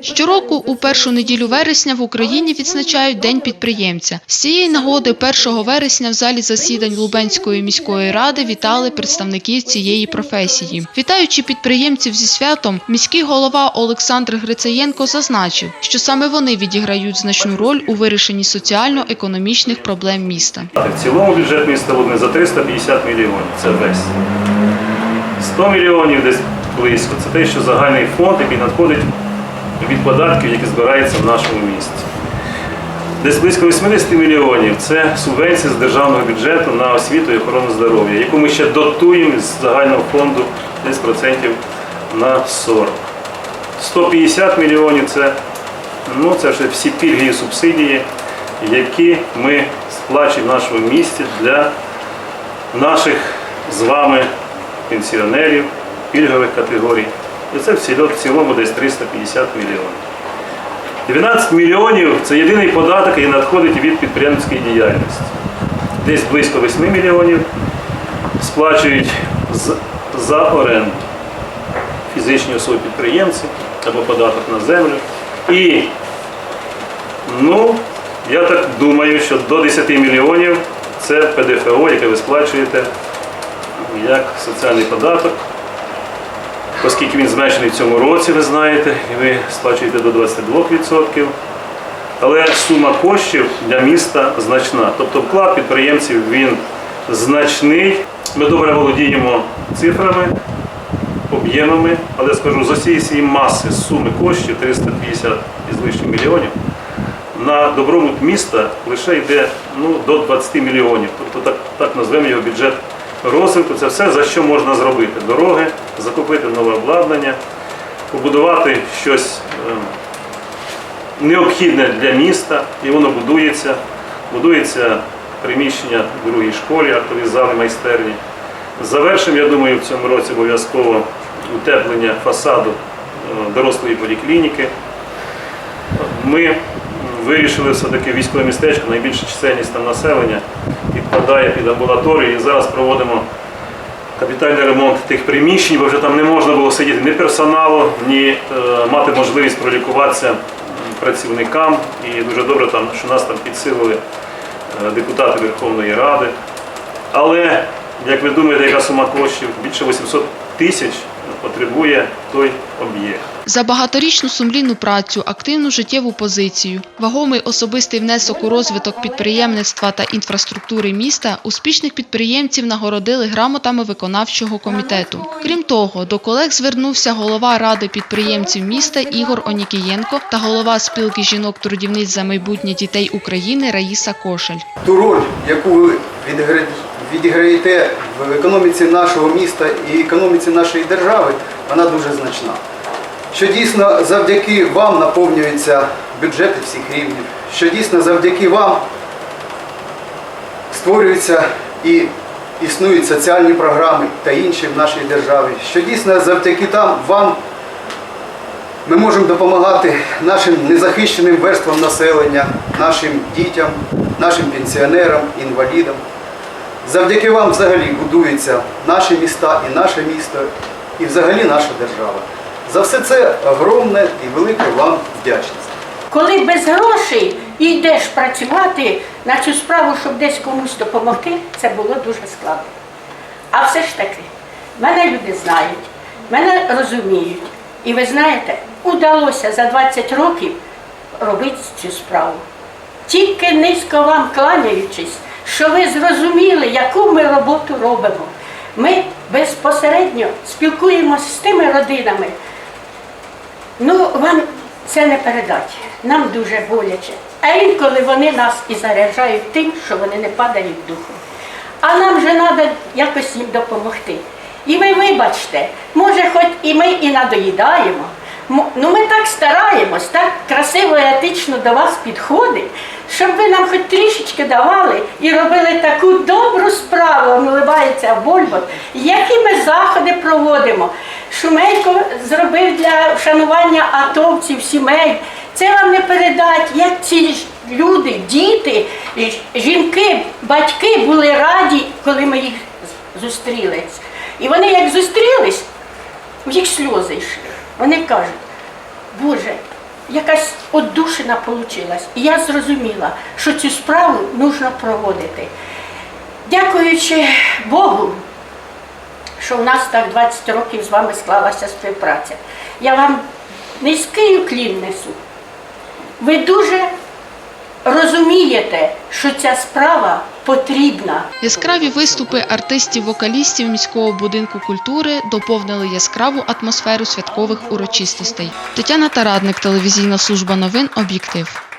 Щороку у першу неділю вересня в Україні відзначають День підприємця. З цієї нагоди 1 вересня в залі засідань Лубенської міської ради вітали представників цієї професії. Вітаючи підприємців зі святом, міський голова Олександр Грицаєнко зазначив, що саме вони відіграють значну роль у вирішенні соціально-економічних проблем міста. В цілому бюджет міста Лубни за 350 мільйонів. Це весь. 100 мільйонів десь близько. Це те, що загальний фонд, який надходить від податків, які збираються в нашому місті. Десь близько 80 мільйонів це субвенція з державного бюджету на освіту і охорону здоров'я, яку ми ще дотуємо з загального фонду десь процентів на 40. 150 мільйонів це, ну, це вже всі пільги і субсидії, які ми сплачуємо в нашому місті для наших з вами пенсіонерів, пільгових категорій. І це в цілому десь 350 мільйонів. 12 мільйонів це єдиний податок, який надходить від підприємницької діяльності. Десь близько 8 мільйонів сплачують за оренду фізичні особи підприємці або податок на землю. І ну, я так думаю, що до 10 мільйонів це ПДФО, яке ви сплачуєте як соціальний податок, оскільки він зменшений в цьому році, ви знаєте, і ви сплачуєте до 22%. Але сума коштів для міста значна. Тобто вклад підприємців він значний. Ми добре володіємо цифрами, об'ємами, але скажу, з усієї цієї маси суми коштів 350 із лишнім мільйонів на добробут міста лише йде ну, до 20 мільйонів. Тобто так, так назвемо його бюджет розвитку. Це все, за що можна зробити. Дороги, закупити нове обладнання, побудувати щось е, необхідне для міста, і воно будується. Будується приміщення в другій школі, актові зали, майстерні. Завершимо, я думаю, в цьому році обов'язково утеплення фасаду е, дорослої поліклініки. Ми вирішили все-таки військове містечко, найбільша чисельність там населення підпадає під амбулаторію. І зараз проводимо капітальний ремонт тих приміщень, бо вже там не можна було сидіти ні персоналу, ні е, мати можливість пролікуватися працівникам. І дуже добре, там, що нас там підсилили е, депутати Верховної Ради. Але, як ви думаєте, яка сума коштів? Більше 800 тисяч потребує той об'єкт. За багаторічну сумлінну працю, активну життєву позицію, вагомий особистий внесок у розвиток підприємництва та інфраструктури міста, успішних підприємців нагородили грамотами виконавчого комітету. Крім того, до колег звернувся голова ради підприємців міста Ігор Онікієнко та голова спілки жінок-трудівниць за майбутнє дітей України Раїса Кошель. ту роль, яку ви відігра- відіграєте в економіці нашого міста і економіці нашої держави, вона дуже значна. Що дійсно завдяки вам наповнюються бюджети всіх рівнів, що дійсно завдяки вам створюються і існують соціальні програми та інші в нашій державі, що дійсно завдяки там вам ми можемо допомагати нашим незахищеним верствам населення, нашим дітям, нашим пенсіонерам, інвалідам. Завдяки вам взагалі будуються наші міста і наше місто, і взагалі наша держава. За все це огромне і велике вам вдячність. Коли без грошей йдеш працювати на цю справу, щоб десь комусь допомогти, це було дуже складно. А все ж таки, мене люди знають, мене розуміють. І ви знаєте, удалося за 20 років робити цю справу. Тільки низько вам кланяючись, що ви зрозуміли, яку ми роботу робимо. Ми безпосередньо спілкуємося з тими родинами, Ну, вам це не передати. Нам дуже боляче. А інколи вони нас і заряджають тим, що вони не падають духом. А нам же треба якось їм допомогти. І ви вибачте, може, хоч і ми і надоїдаємо. Ну ми так стараємось, так красиво і етично до вас підходить, щоб ви нам хоч трішечки давали і робили таку добру справу, наливається Вольвот, які ми заходи проводимо. Шумейко зробив для вшанування атовців, сімей. Це вам не передать, як ці люди, діти, жінки, батьки були раді, коли ми їх з- зустрілись. І вони як зустрілись, в їх сльози йшли. Вони кажуть, Боже, якась оддушина вийшла. І я зрозуміла, що цю справу потрібно проводити. Дякуючи Богу, що в нас так 20 років з вами склалася співпраця. Я вам низький уклін несу. Ви дуже розумієте, що ця справа потрібна. Яскраві виступи артистів-вокалістів міського будинку культури доповнили яскраву атмосферу святкових урочистостей. Тетяна Тарадник, телевізійна служба новин Об'єктив.